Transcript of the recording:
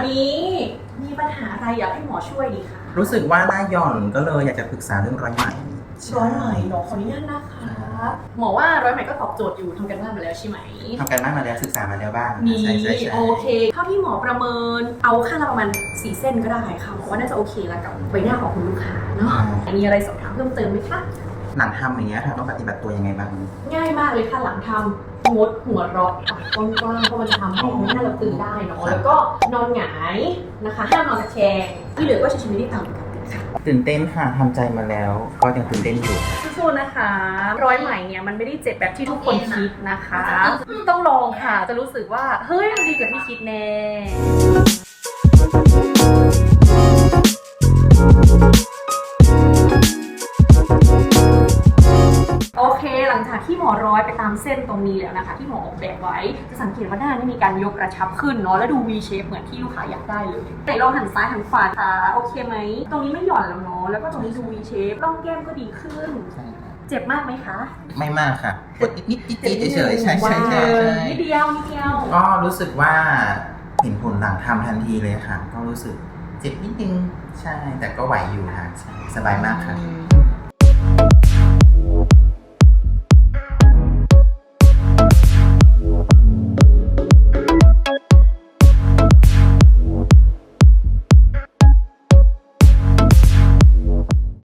วันนี้ มีปัญหาอะไรอยากให้หมอช่วยดีคะรู้สึกว่าหน้าหย่อนก็เลยอยากจะปรึกษาเรื่องรอยไหมร้อยไหมหนอขออนุญาตนะคะ หมอว่าร้อยไหมก็ตอบโจทย์อยู่ทำกันบ้านมาแล้วใช่ไหมทำการบ้านมาแล้วศึกษามาแล้วบ้างมีใช่ใช่ใช่โอเคเท่าที่หมอประเมินเอาค่าละประมาณสี่เส้นก็ได้ค่ะหมอว่าน่าจะโอเคแล้วกับใบหน้าของคุณลูกค้าเนาะมีอะไรสอบถามเพิ่มเติมไหมคะหลังทำอย่างเงี้ยค่ะต้องปฏิบัติตัวยังไงบ้าง ง่ายมากเลยค่ะหลังทำ งดหัวเราะปากกว้างๆเพราะมันจะทำให้หน้าเราตื่นได้เนาะแล้วก็นอนหงายนะคะห้ามนอนตะแคงที่เหลือก็ใช้ชีวิตได้ตามปกติค่ะ ตื่นเต้นค่ะทำใจมาแล้ว ก็ยังตื่นเต้นอยู่ สู้ๆนะคะ ร้อยไหมเนี่ยมันไม่ได้เจ็บแบบที่ทุกคนคิดนะคะ ต้องลองค่ะจะรู้สึกว่าเฮ้ยมันดีกว่าที่คิดแน่ งจากที่หมอร้อยไปตามเส้นตรงนี้แล้วนะคะ ที่หมอออกแบบไว้จะสังเกตว่าหน้านี่มีการยกกระชับขึ้นเนาะแล้วดู V shape เหมือนที่ลูกค้าอยากได้เลยไหนลองหันซ้ายหันขวาค่ะโอเคไหมตรงนี้ไม่หย่อนแล้วเนาะแล้วก็ตรงนี้ดู V shape ร่องแก้มก็ดีขึ้นเจ็บมากไหมคะไม่มากค่ะกดนิดนิดนิดนิดเฉยๆใช่ใช่ใช่ใช่นิดเดียวนิดเดียว ก็รู้สึกว่าเห็นผลหลังทำทันทีเลยค่ะ ก็รู้สึกเจ็บนิดนึงใช่แต่ก็ไหวอยู่ค่ะใช่สบายมากค่ะอืม